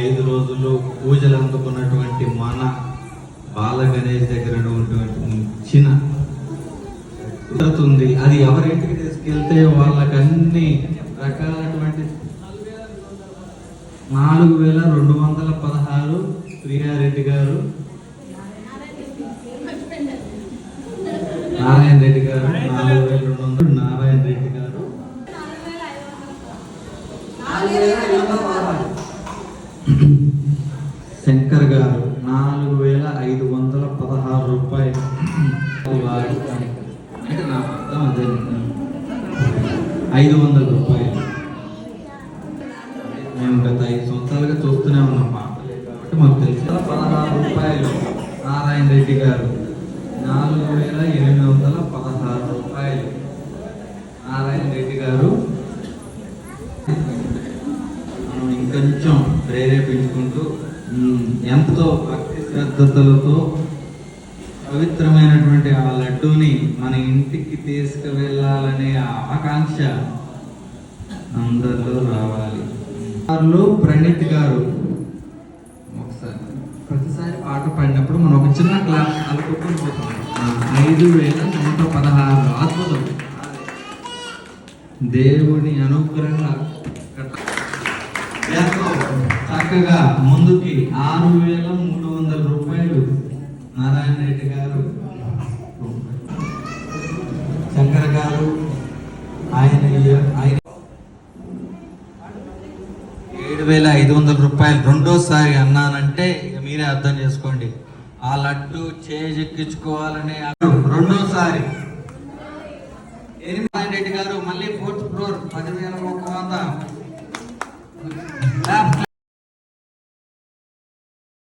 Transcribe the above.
ఐదు రోజులు పూజలు అందుకున్నటువంటి మన బాల గణేష్ దగ్గర ఉన్నటువంటి చిన్న జరుగుతుంది. అది ఎవరింటికి తీసుకెళ్తే వాళ్ళకి అన్ని రకాలటువంటి నాలుగు వేల రెండు వందల పదహారు ప్రియారెడ్డి గారు నారాయణ రెడ్డి గారు నాలుగు వేల రెండు వందలు నారాయణ రెడ్డి గారు శంకర్ గారు నాలుగు వేల ఐదు వందల పదహారు రూపాయలు. అంటే నా అర్థం అదే ఐదు వందల రూపాయలు. మేము గత ఐదు సంవత్సరాలుగా చూస్తూనే ఉన్నాం పాటలే కాబట్టి మాకు తెలిసి. పదహారు రూపాయలు. నారాయణ రెడ్డి గారు నాలుగు వేల ఎనిమిది వందల పదహారు రూపాయలు. నారాయణ రెడ్డి గారు ఇంకొంచెం ప్రేరేపించుకుంటూ ఎంతో భక్తి శ్రద్ధలతో పవిత్రమైనటువంటి ఆ లడ్డూని మన ఇంటికి తీసుకువెళ్ళాలనే ఆకాంక్ష అందరిలో రావాలి. వారిలో ప్రణీత్ గారు ఒకసారి ప్రతిసారి పాట పాడినప్పుడు మనం ఒక చిన్న క్లాస్ అనుకుంటూ పోతాం. ఐదు వేల నూట పదహారు అద్భుతం. దేవుని అనుగ్రహం ఎంతో చక్కగా ముందుకి ఆరు వేల మూడు వందల రూపాయలు నారాయణ రెడ్డి గారు. శంకర్ గారు ఆయన ఆయన ఏడు వేల ఐదు వందల రూపాయలు రెండోసారి అన్నానంటే మీరే అర్థం చేసుకోండి. ఆ లడ్డు చేజెక్కించుకోవాలనే రెండోసారి ఎనిమిది రెడ్డి గారు మళ్ళీ ఫోర్త్ ఫ్లోర్ పదివేల ఒక వంద.